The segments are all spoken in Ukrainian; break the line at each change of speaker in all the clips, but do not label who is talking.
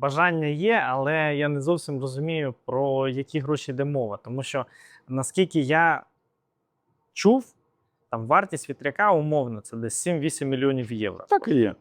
Бажання є, але я не зовсім розумію, про які гроші йде мова. Тому що наскільки я чув, там вартість вітряка умовно це десь 7-8 мільйонів євро.
Так і є.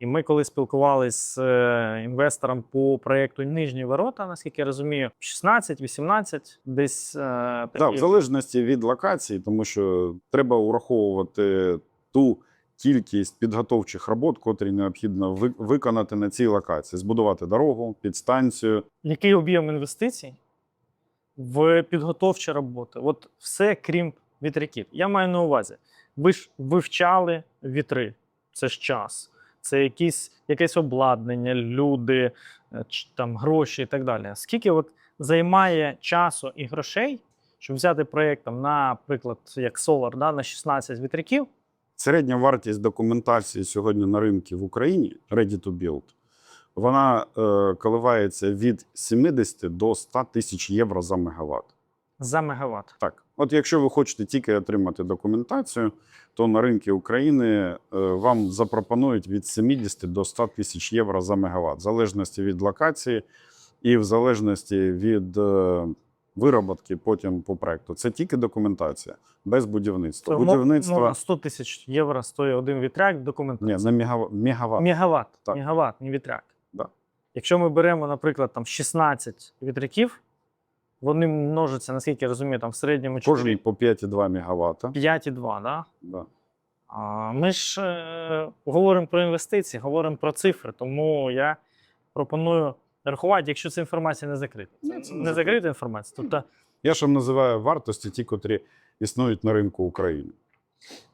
І ми, коли спілкувалися з е, інвестором по проєкту Нижні ворота, наскільки я розумію, 16-18 десь. Е,
Так, в залежності від локації, тому що треба ураховувати ту кількість підготовчих робот, котрі необхідно ви- виконати на цій локації: збудувати дорогу, підстанцію.
Який об'єм інвестицій в підготовчі роботи? От все крім вітряків. Я маю на увазі, ви ж вивчали вітри, це ж час, це якісь, якесь обладнання, люди, е, там, гроші і так далі. Скільки от займає часу і грошей, щоб взяти проєкт, наприклад, як Solar, да, на 16 вітряків,
Середня вартість документації сьогодні на ринку в Україні Ready to Build, вона е, коливається від 70 до 100 тисяч євро за мегаватт.
за мегаватт.
Так, от якщо ви хочете тільки отримати документацію, то на ринку України е, вам запропонують від 70 до 100 тисяч євро за мегаватт, в залежності від локації і в залежності від е, вироботки потім по проекту. Це тільки документація, без будівництва.
Тому,
Будівництво
ну, 100 тисяч євро стоїть один вітряк,
ні,
документація.
на мегаватт. мегаватт.
Мегаватт,
Так.
мегаватт, не вітряк.
Да.
Якщо ми беремо, наприклад, там 16 вітряків, вони множаться, наскільки я розумію, там в середньому
Кожен по 5,2 мегаватта.
5,2. Да?
Да.
А ми ж е, говоримо про інвестиції, говоримо про цифри, тому я пропоную рахувати, якщо ця інформація не закрита.
Ні, це не
закрита. інформація. Тобто,
Я ж вам називаю вартості ті, котрі існують на ринку України.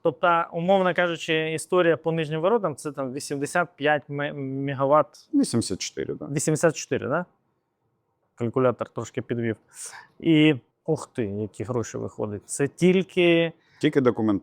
тобто, умовно кажучи, історія по нижнім воротам це там 85 ме- мегаватт
84, да.
84, да? Калькулятор трошки підвів. І ух ти, які гроші виходять. Це тільки
Тільки документація.